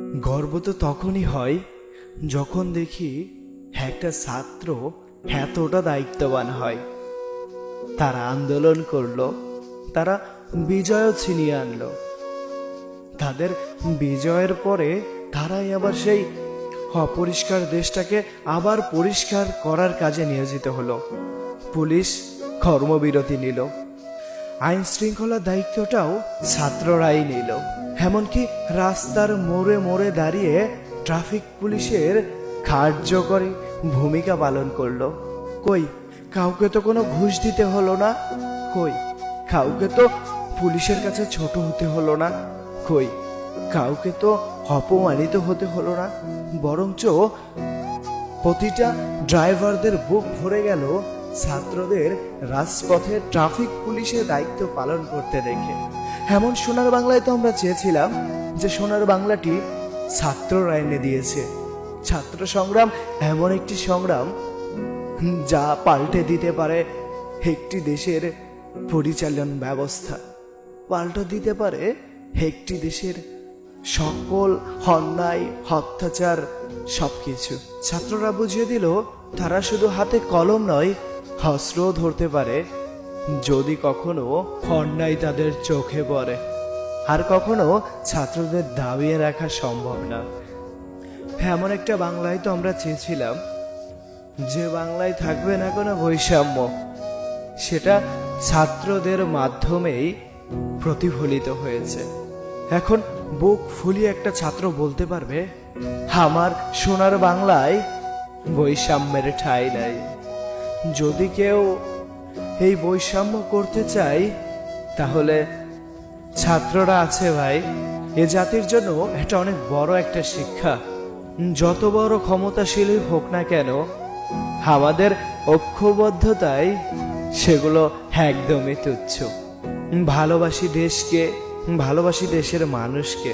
গর্ব তো তখনই হয় যখন দেখি একটা ছাত্র এতটা দায়িত্ববান হয়। তারা আন্দোলন করল, তারা বিজয়ও ছিনিয়ে আনলো। তাদের বিজয়ের পরে তারাই আবার সেই অপরিষ্কার দেশটাকে আবার পরিষ্কার করার কাজে নিয়োজিত হলো। পুলিশ কর্মবিরতি নিল। আইন শৃঙ্খলার দায়িত্বটাও ছাত্ররাই নিল। এমনকি রাস্তার মোড়ে মোড়ে দাঁড়িয়ে ট্রাফিক পুলিশের কার্যকরী ভূমিকা পালন করল। কই, কাউকে তো কোনো ঘুষ দিতে হলো না? কই, কাউকে তো পুলিশের কাছে ছোট হতে হলো না? কই, কাউকে তো অপমানিত হতে হলো না? বরঞ্চ প্রতিটা ড্রাইভারদের বুক ভরে গেল ছাত্রদের রাজপথে ট্রাফিক পুলিশের দায়িত্ব পালন করতে দেখে। এমন সোনার বাংলায় তো আমরা চেয়েছিলাম যে সোনার বাংলাটি ছাত্ররা এনে দিয়েছে। ছাত্র সংগ্রাম এমন একটি সংগ্রাম যা পাল্টে দিতে পারে একটি দেশের পরিচালন ব্যবস্থা। পাল্টে দিতে পারে একটি দেশের সকল অন্যায়, অত্যাচার সব কিছু ছাত্ররা বুঝিয়ে দিল, তারা শুধু হাতে কলম নয়, অস্ত্রও ধরতে পারে। যদি কখনো অন্যায় তাদের চোখে পড়ে, আর কখনো ছাত্রদের দাবিয়ে রাখা সম্ভব না। এমন একটা বাংলায় তো আমরা চেয়েছিলাম, যে বাংলায় থাকবে না কোনো বৈষম্য, সেটা ছাত্রদের মাধ্যমেই প্রতিফলিত হয়েছে। এখন বুক ফুলিয়ে একটা ছাত্র বলতে পারবে, আমার সোনার বাংলায় বৈষম্যের ঠাঁই নাই। যদি কেউ এই বৈষম্য করতে চাই, তাহলে ছাত্ররা আছে ভাই। এ জাতির জন্য এটা অনেক বড় একটা শিক্ষা। যত বড় ক্ষমতাশীলই হোক না কেন, আমাদের ঐক্যবদ্ধতায় সেগুলো একদমই তুচ্ছ। ভালোবাসি দেশকে, ভালোবাসি দেশের মানুষকে।